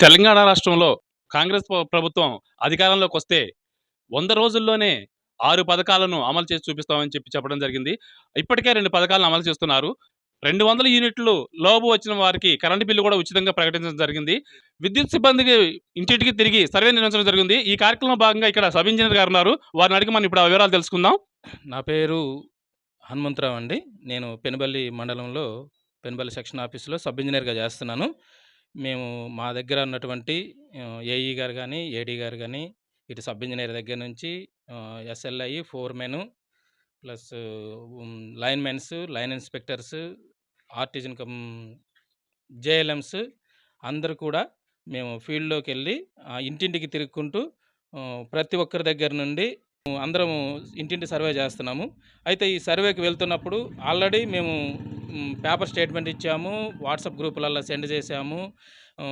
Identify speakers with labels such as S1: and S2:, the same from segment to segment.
S1: తెలంగాణ రాష్ట్రంలో కాంగ్రెస్ ప్రభుత్వం అధికారంలోకి వస్తే వంద రోజుల్లోనే ఆరు పథకాలను అమలు చేసి చూపిస్తామని చెప్పి చెప్పడం జరిగింది. ఇప్పటికే రెండు పథకాలను అమలు చేస్తున్నారు. రెండు వందల యూనిట్లు లోపు వచ్చిన వారికి కరెంటు బిల్లు కూడా ఉచితంగా ప్రకటించడం జరిగింది. విద్యుత్ సిబ్బందికి ఇంటింటికి తిరిగి సర్వే నిర్వహించడం జరిగింది. ఈ కార్యక్రమంలో భాగంగా ఇక్కడ సబ్ ఇంజనీర్ గారు ఉన్నారు. వారిని అడిగి మనం ఇప్పుడు ఆ వివరాలు తెలుసుకుందాం.
S2: నా పేరు హనుమంతరావు అండి. నేను పెనుబల్లి మండలంలో పెనుబల్లి సెక్షన్ ఆఫీసులో సబ్ ఇంజనీర్గా చేస్తున్నాను. మేము మా దగ్గర ఉన్నటువంటి ఏఈ గారు కానీ ఏడీ గారు కానీ ఇటు సబ్ ఇంజనీర్ దగ్గర నుంచి SLI four men plus line mens line inspectors artisan cum JLMs అందరు కూడా మేము ఫీల్డ్లోకి వెళ్ళి ఆ, ఇంటింటికి తిరుక్కుంటూ ప్రతి ఒక్కరి దగ్గర నుండి అందరము ఇంటింటి సర్వే చేస్తున్నాము. అయితే ఈ సర్వేకి వెళ్తున్నప్పుడు ఆల్రెడీ మేము పేపర్ స్టేట్మెంట్ ఇచ్చాము వాట్సాప్ గ్రూపులలో సెండ్ చేసాము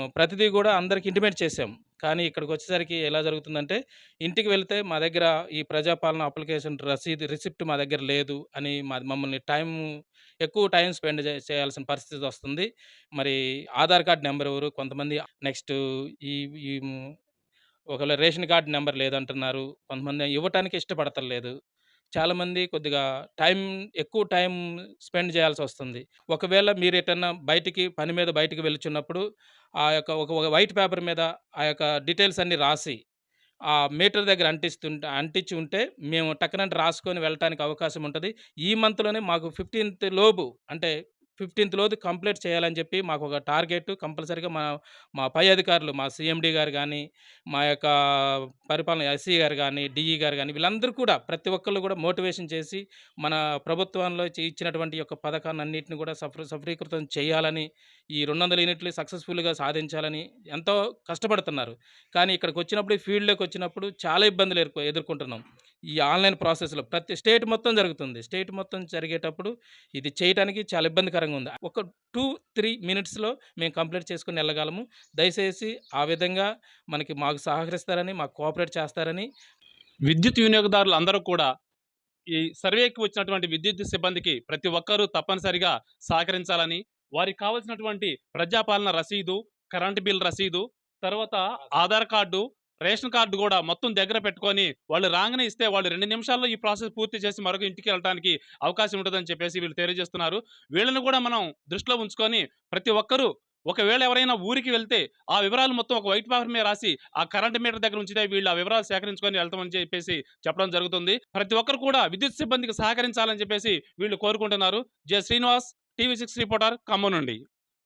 S2: ప్రతిదీ కూడా అందరికి ఇంటిమేట్ చేసాము కానీ ఇక్కడికి వచ్చేసరికి ఎలా జరుగుతుందంటే ఇంటికి వెళ్తే మా దగ్గర ఈ ప్రజాపాలన అప్లికేషన్ రసీదు రిసిప్ట్ మా దగ్గర లేదు అని మా మమ్మల్ని టైం ఎక్కువ టైం స్పెండ్ చే- చేయాల్సిన పరిస్థితి వస్తుంది. మరి ఆధార్ కార్డ్ నెంబర్ ఎవరు? కొంతమంది నెక్స్ట్ ఈ ఒకవేళ రేషన్ కార్డు నెంబర్ లేదంటున్నారు కొంతమంది ఇవ్వటానికి ఇష్టపడతలేదు చాలామంది కొద్దిగా టైం ఎక్కువ టైం స్పెండ్ చేయాల్సి వస్తుంది. ఒకవేళ మీరు ఎటన్నా బయటికి పని మీద బయటికి వెళ్తున్నప్పుడు ఆ యొక్క ఒక ఒక వైట్ పేపర్ మీద ఆ యొక్క డీటెయిల్స్ అన్నీ రాసి ఆ మీటర్ దగ్గర అంటిస్తుంటే అంటించి ఉంటే మేము టక్కనంటే రాసుకొని వెళ్ళటానికి అవకాశం ఉంటుంది. ఈ మంత్లోనే మాకు ఫిఫ్టీన్త్ లోపు అంటే ఫిఫ్టీన్త్ లోపు కంప్లీట్ చేయాలని చెప్పి మాకు ఒక టార్గెట్ కంపల్సరీగా మా మా పై అధికారులు మా సిఎండి గారు కానీ మా యొక్క పరిపాలన ఎస్సీ గారు కానీ డిఈ గారు కానీ వీళ్ళందరూ కూడా ప్రతి ఒక్కళ్ళు కూడా మోటివేషన్ చేసి మన ప్రభుత్వంలో ఇచ్చినటువంటి యొక్క పథకాన్ని అన్నింటిని కూడా సఫల సఫరీకృతం చేయాలని ఈ రెండు వందల యూనిట్లు సక్సెస్ఫుల్గా సాధించాలని ఎంతో కష్టపడుతున్నారు. కానీ ఇక్కడికి వచ్చినప్పుడు ఈ ఫీల్డ్లోకి వచ్చినప్పుడు చాలా ఇబ్బందులు ఎదుర్కొంటున్నాం. ఈ ఆన్లైన్ ప్రాసెస్లో ప్రతి స్టేట్ మొత్తం జరుగుతుంది. స్టేట్ మొత్తం జరిగేటప్పుడు ఇది చేయడానికి చాలా ఇబ్బందికరంగా ఉంది. ఒక టూ త్రీ మినిట్స్లో మేము కంప్లీట్ చేసుకుని వెళ్ళగలము. దయచేసి ఆ విధంగా మనకి మాకు సహకరిస్తారని మాకు కోఆపరేట్ చేస్తారని
S1: విద్యుత్ వినియోగదారులు అందరూ కూడా ఈ సర్వేకి వచ్చినటువంటి విద్యుత్ సిబ్బందికి ప్రతి ఒక్కరూ తప్పనిసరిగా సహకరించాలని వారికి కావాల్సినటువంటి ప్రజాపాలన రసీదు కరెంటు బిల్ రసీదు తర్వాత ఆధార్ కార్డు రేషన్ కార్డు కూడా మొత్తం దగ్గర పెట్టుకొని వాళ్ళు రాగానే ఇస్తే వాళ్ళు రెండు నిమిషాల్లో ఈ ప్రాసెస్ పూర్తి చేసి మరొక ఇంటికి వెళ్ళడానికి అవకాశం ఉంటుందని చెప్పేసి వీళ్ళు తెలియజేస్తున్నారు. వీళ్ళని కూడా మనం దృష్టిలో ఉంచుకొని ప్రతి ఒక్కరూ ఒకవేళ ఎవరైనా ఊరికి వెళ్తే ఆ వివరాలు మొత్తం ఒక వైట్ పేపర్ మీద రాసి ఆ కరెంట్ మీటర్ దగ్గర ఉంచితే వీళ్ళు ఆ వివరాలు సేకరించుకొని వెళ్తామని చెప్పేసి చెప్పడం జరుగుతుంది. ప్రతి ఒక్కరు కూడా విద్యుత్ సిబ్బందికి సహకరించాలని చెప్పేసి వీళ్ళు కోరుకుంటున్నారు. J Srinivas TV six reporter Khammam నుండి.